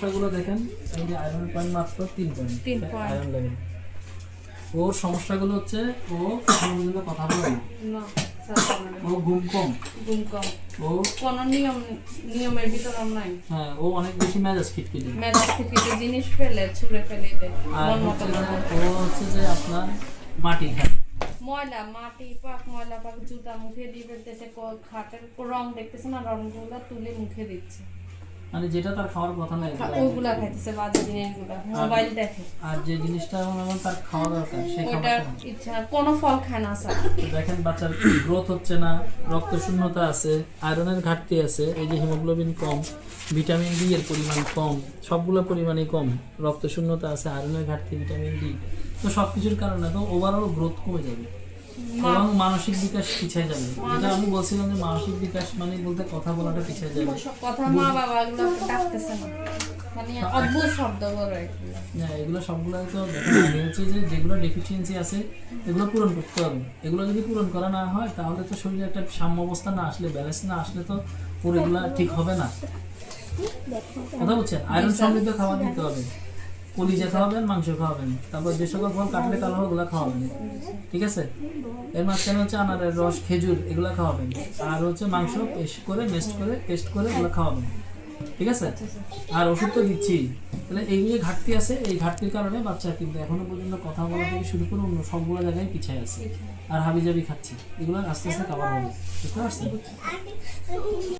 সমস্যাগুলো দেখেন এই যে আয়রন পয়েন্ট মাত্র তিন পয়েন্ট তিন point। আয়রন লেভেল ওর সমস্যাগুলো হচ্ছে ও কোনোদিন কথা বলে না। ও ঘুম কম। ঘুম কম। ও কোনো নিয়ম নিয়মের ভিতর নাই। হ্যাঁ ও অনেক বেশি মেজাজ খিটখিটে। মেজাজ যে জিনিস ফেলে ছুঁড়ে ফেলে দেয়। মন মতো ও হচ্ছে যে আপনার মাটি খায়। ময়লা মাটি পাক ময়লা পাক জুতা মুখে দিয়ে ফেলতেছে খাটের রং দেখতেছে না রংগুলো তুলে মুখে দিচ্ছে। মানে যেটা তার খাওয়ার কথা না খা- ওইগুলা খাইতেছে বাজে জিনিসগুলা মোবাইল দেখে। আর যে জিনিসটা আমার তার খাওয়া দরকার ওইটার ইচ্ছা কোনো ফল খায় না স্যার। দেখেন বাচ্চার গ্রোথ হচ্ছে না রক্ত শূন্যতা আছে আয়রনের ঘাটতি আছে এই যে হিমোগ্লোবিন কম ভিটামিন ডি এর পরিমাণ কম সবগুলো পরিমাণই কম রক্ত শূন্যতা আছে আয়রনের ঘাটতি ভিটামিন ডি তো সব কিছুর কারণে তো ওভারঅল গ্রোথ কমে যাবে। এবং মানসিক বিকাশ পিছিয়ে যাবে। যেটা আমি বলছিলাম যে মানসিক বিকাশ মানে বলতে কথা বলাটা পিছিয়ে যাবে। কথা মা বাবা এগুলো ডাকতেছে না। মানে অদ্ভুত শব্দ করে এগুলো। এগুলো সবগুলো তো হচ্ছে যে যেগুলো ডেফিসিয়েন্সি আছে এগুলো পূরণ করতে হবে। এগুলো যদি পূরণ করা না হয় তাহলে তো শরীরে একটা সাম্য অবস্থা না আসলে ব্যালেন্স না আসলে তো পুরোগুলা ঠিক হবে না। কথা বলছেন? আয়রন সমৃদ্ধ খাবার দিতে হবে। কলিজা খাওয়াবেন, মাংস খাওয়াবেন। তারপর যে সকল ফল কাটলে কালো ওগুলো খাওয়াবেন। ঠিক আছে? এর মাঝখানে হচ্ছে আনারের রস, খেজুর, এগুলো খাওয়াবেন। আর হচ্ছে মাংস পেস্ট করে মেস্ট করে, পেস্ট করে এগুলো খাওয়াবেন। ঠিক আছে? আর ওষুধ তো দিচ্ছি। তাহলে এই যে ঘাটতি আছে, এই ঘাটতির কারণে বাচ্চা কিন্তু এখনও পর্যন্ত কথা বলা থেকে শুরু করে অন্য সবগুলো জায়গায় পিছিয়ে আছে। আর হাবিজাবি খাচ্ছে। এগুলো আস্তে আস্তে কাবার হবে। বুঝতে পারছেন?